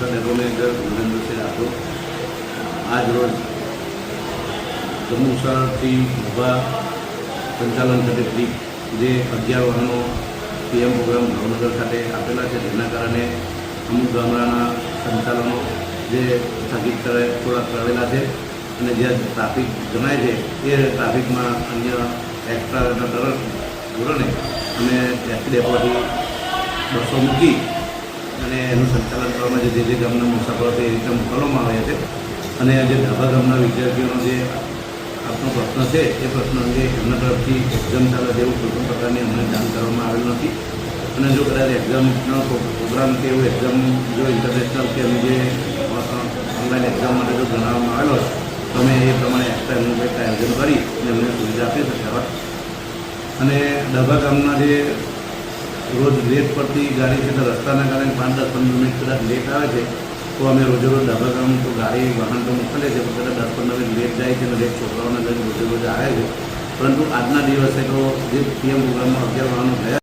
વલસાડ એરો મેનેજર નરેન્દ્રસિંહ રાઠોડ આજરોજ જમ્મુસરથી ઊભા સંચાલન થતી જે અગિયાર વાહનો પીએમ પ્રોગ્રામ ભાવનગર ખાતે આપેલા છે, જેના કારણે અમુક ગામડાના સંચાલનો જે સ્થગિત કરે, થોડા કરેલા છે અને જ્યાં ટ્રાફિક જણાય છે, એ ટ્રાફિકમાં અન્ય એક્સ્ટ્રા તરફ ધોરણે અમે ટેક્સી ડેપોથી બસો મૂકી અને એનું સંચાલન કરવામાં જે જે ગામના મુસાફરો તે એ રીતે મોકલવામાં આવ્યા છે. અને આજે ધાબા ગામના વિદ્યાર્થીઓનો જે આપનો પ્રશ્ન છે, એ પ્રશ્ન અંગે એમના તરફથી એક્ઝામ ચાલે તેવું કોઈ પણ પ્રકારની અમને જાણ કરવામાં આવેલ નથી. અને જો કદાચ એક્ઝામનો પ્રોગ્રામ કે એવું એક્ઝામ જો ઇન્ટરનેશનલ કે અમે જે ઓનલાઈન એક્ઝામ માટે જો જણાવવામાં આવેલો હોય તો અમે એ પ્રમાણે એક્સ્ટ્રા એમનું કંઈક આયોજન કરી અને એમને સુવિધા આપી શક્યા અને ડાભા ગામના જે રોજ લેટ પડતી ગાડી છે તો રસ્તાના કારણે પાંચ દસ પંદર મિનિટ કદાચ લેટ આવે છે, તો અમે રોજે રોજ ડાબા ગામ તો ગાડી વાહન તો મોકલીએ છીએ પણ કદાચ દસ પંદર મિનિટ લેટ જાય છે અને લેટ છોકરાઓને લઈને રોજે રોજ આવે છે. પરંતુ આજના દિવસે તો જે પીએમ પ્રોગ્રામમાં અગિયાર વાહનો થયા